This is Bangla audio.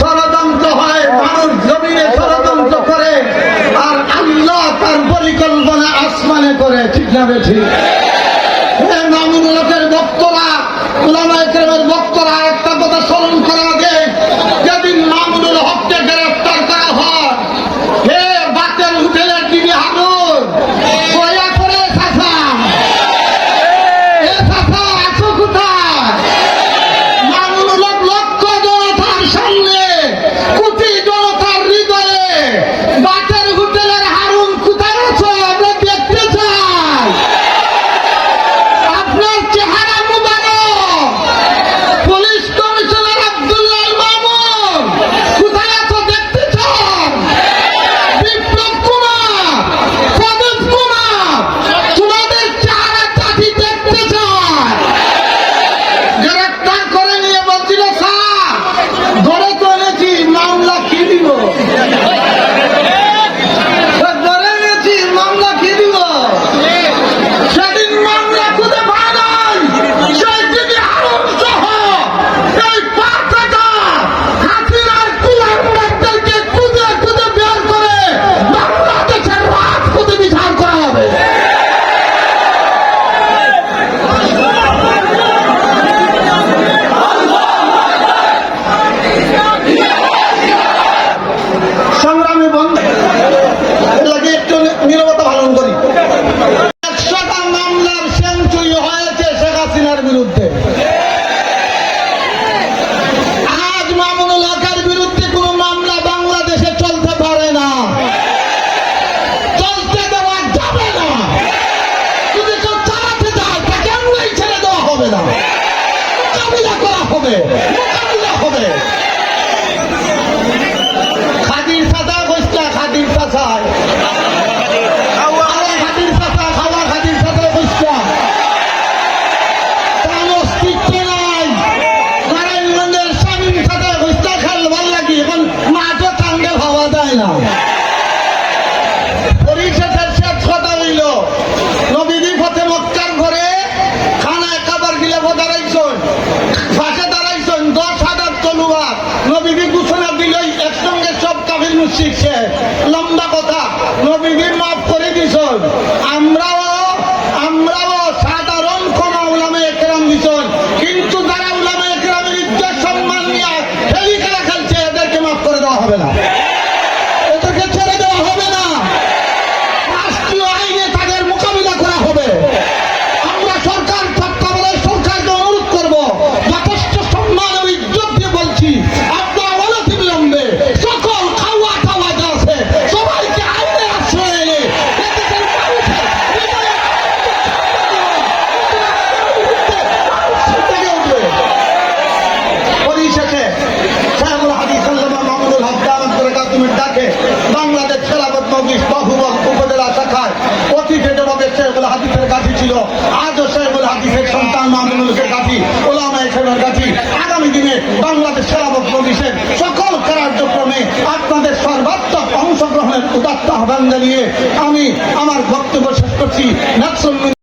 ষড়যন্ত্র হয়, মানুষ জমিনে ষড়যন্ত্র করে, আর আল্লাহ তার পরিকল্পনা আসমানে করে, ঠিক না ঠিক? করবেন মানুষ শিখছে। লম্বা কথা। নবীজি মাফ করে দিস আজও শেখুল হাদিসের সন্তান মাহমুদুল কাঠি, ওলামা এসবের কাঠি। আগামী দিনে বাংলাদেশ সেরাবক প্রদেশের সকল কার্যক্রমে আপনাদের সর্বাত্মক অংশগ্রহণের উদাত্ত আহ্বান জানিয়ে আমি আমার বক্তব্য শেষ করছি।